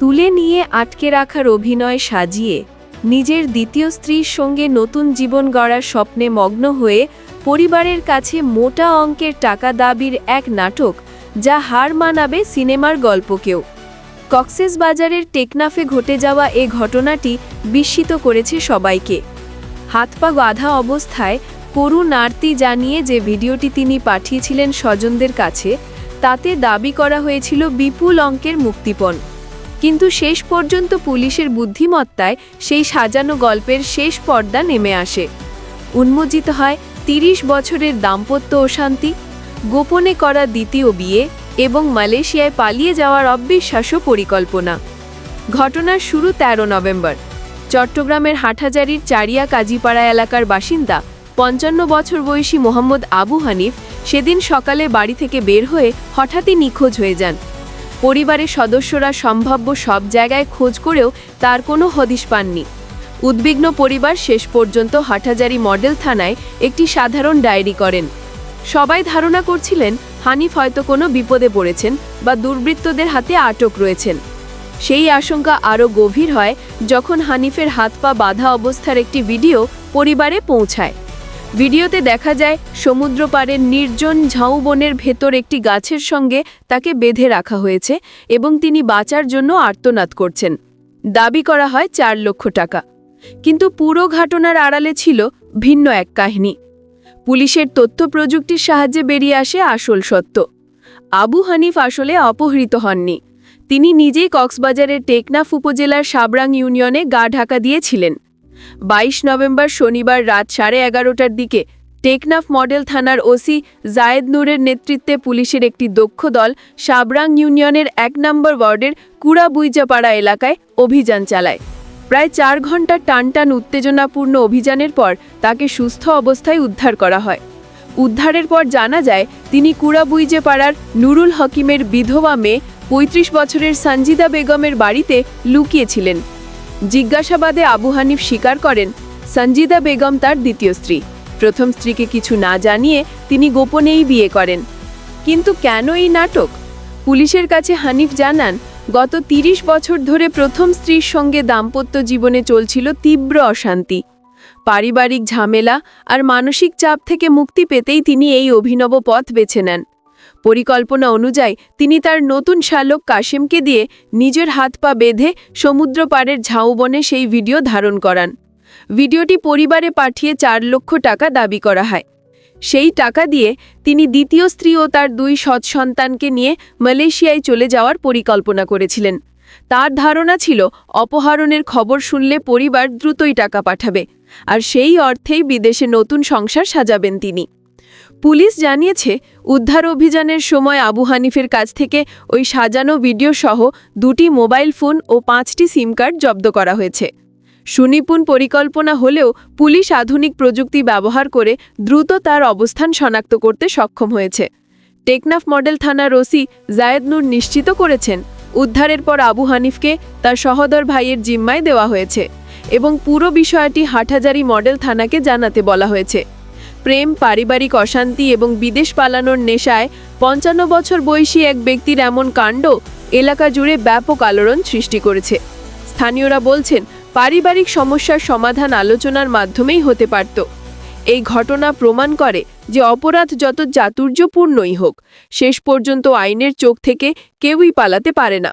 তুলে নিয়ে আটকে রাখার অভিনয় সাজিয়ে নিজের দ্বিতীয় স্ত্রীর সঙ্গে নতুন জীবন গড়ার স্বপ্নে মগ্ন হয়ে পরিবারের কাছে মোটা অঙ্কের টাকা দাবির এক নাটক যা হার মানাবে সিনেমার গল্পকেও। কক্সেস বাজারের টেকনাফে ঘটে যাওয়া এ ঘটনাটি বিস্মিত করেছে সবাইকে। হাত পা বাঁধা অবস্থায় করুণ আরতি জানিয়ে যে ভিডিওটি তিনি পাঠিয়েছিলেন স্বজনদের কাছে, তাতে দাবি করা হয়েছিল বিপুল অঙ্কের মুক্তিপণ। কিন্তু শেষ পর্যন্ত পুলিশের বুদ্ধিমত্তায় সেই সাজানো গল্পের শেষ পর্দা নেমে আসে। উন্মোচিত হয় তিরিশ বছরের দাম্পত্য অশান্তি, গোপনে করা দ্বিতীয় বিয়ে এবং মালয়েশিয়ায় পালিয়ে যাওয়ার অবিশ্বাস্য পরিকল্পনা। ঘটনার শুরু ১৩ নভেম্বর। চট্টগ্রামের হাটহাজারির চারিয়া কাজীপাড়া এলাকার বাসিন্দা, পঞ্চান্ন বছর বয়সী মোহাম্মদ আবু হানিফ, সেদিন সকালে বাড়ি থেকে বের হয়ে হঠাৎই নিখোঁজ হয়ে যান। পরিবারের সদস্যরা সম্ভাব্য সব জায়গায় খোঁজ করেও তার কোনো হদিশ পাননি। উদ্বিগ্ন পরিবার শেষ পর্যন্ত হাটহাজারি মডেল থানায় একটি সাধারণ ডায়েরি করেন। সবাই ধারণা করছিলেন, হানিফ হয়তো কোনো বিপদে পড়েছেন বা দুর্বৃত্তদের হাতে আটক রয়েছেন। সেই আশঙ্কা আরও গভীর হয় যখন হানিফের হাত পা বাধা অবস্থার একটি ভিডিও পরিবারে পৌঁছায়। ভিডিওতে দেখা যায় সমুদ্র পাড়ের নির্জন ঝাউবনের ভেতর একটি গাছের সঙ্গে তাকে বেঁধে রাখা হয়েছে এবং তিনি বাঁচার জন্য আর্তনাদ করছেন। দাবি করা হয় চার লক্ষ টাকা। কিন্তু পুরো ঘটনার আড়ালে ছিল ভিন্ন এক কাহিনী। পুলিশের তথ্য প্রযুক্তির সাহায্যে বেরিয়ে আসে আসল সত্য। আবু হানিফ আসলে অপহৃত হননি। তিনি নিজেই কক্সবাজারের টেকনাফ উপজেলার সাবরাং ইউনিয়নে গা ঢাকা দিয়েছিলেন। বাইশ নভেম্বর শনিবার রাত সাড়ে এগারোটার দিকে টেকনাফ মডেল থানার ওসি জায়েদ নূরের নেতৃত্বে পুলিশের একটি দক্ষ দল সাবরাং ইউনিয়নের এক নম্বর ওয়ার্ডের কুড়াবুইজাপাড়া এলাকায় অভিযান চালায়। প্রায় চার ঘণ্টা টানটান উত্তেজনাপূর্ণ অভিযানের পর তাকে সুস্থ অবস্থায় উদ্ধার করা হয়। উদ্ধারের পর জানা যায়, তিনি কুড়াবুইজে পাড়ার নুরুল হকিমের বিধবা মেয়ে পঁয়ত্রিশ বছরের সঞ্জিদা বেগমের বাড়িতে লুকিয়েছিলেন। জিজ্ঞাসাবাদে আবু হানিফ স্বীকার করেন, সঞ্জিদা বেগম তার দ্বিতীয় স্ত্রী। প্রথম স্ত্রীকে কিছু না জানিয়ে তিনি গোপনেই বিয়ে করেন। কিন্তু কেন এই নাটক? পুলিশের কাছে হানিফ জানান, গত ৩০ বছর ধরে প্রথম স্ত্রীর সঙ্গে দাম্পত্য জীবনে চলছিল তীব্র অশান্তি। পারিবারিক ঝামেলা আর মানসিক চাপ থেকে মুক্তি পেতেই তিনি এই অভিনব পথ বেছে নেন। পরিকল্পনা অনুযায়ী তিনি তার নতুন শালক কাশেমকে দিয়ে নিজের হাত পা বেঁধে সমুদ্র পাড়ের ঝাউবনে সেই ভিডিও ধারণ করান। ভিডিওটি পরিবারে পাঠিয়ে চার লক্ষ টাকা দাবি করা হয়। সেই টাকা দিয়ে তিনি দ্বিতীয় স্ত্রী ও তার দুই সৎ সন্তানকে নিয়ে মালয়েশিয়ায় চলে যাওয়ার পরিকল্পনা করেছিলেন। তার ধারণা ছিল, অপহরণের খবর শুনলে পরিবার দ্রুতই টাকা পাঠাবে, আর সেই অর্থেই বিদেশে নতুন সংসার সাজাবেন তিনি। পুলিশ জানিয়েছে, উদ্ধার অভিযানের সময় আবু হানিফের কাছ থেকে ওই সাজানো ভিডিও সহ দুটি মোবাইল ফোন ও পাঁচটি সিম কার্ড জব্দ করা হয়েছে। সুনিপুণ পরিকল্পনা হলেও পুলিশ আধুনিক প্রযুক্তি ব্যবহার করে দ্রুত তার অবস্থান শনাক্ত করতে সক্ষম হয়েছে। টেকনাফ মডেল থানার ওসি জায়েদ নূর নিশ্চিত করেছেন, উদ্ধারের পর আবু হানিফকে তার সহদর ভাইয়ের জিম্মায় দেওয়া হয়েছে এবং পুরো বিষয়টি হাটহাজারি মডেল থানাকে জানাতে বলা হয়েছে। প্রেম, পারিবারিক অশান্তি এবং বিদেশ পালানোর নেশায় পঞ্চান্ন বছর বয়সী এক ব্যক্তির এমন কাণ্ড এলাকা জুড়ে ব্যাপক আলোড়ন সৃষ্টি করেছে। স্থানীয়রা বলছেন, পারিবারিক সমস্যার সমাধান আলোচনার মাধ্যমেই হতে পারত। এই ঘটনা প্রমাণ করে যে অপরাধ যত চাতুর্যপূর্ণই হোক, শেষ পর্যন্ত আইনের চোখ থেকে কেউই পালাতে পারে না।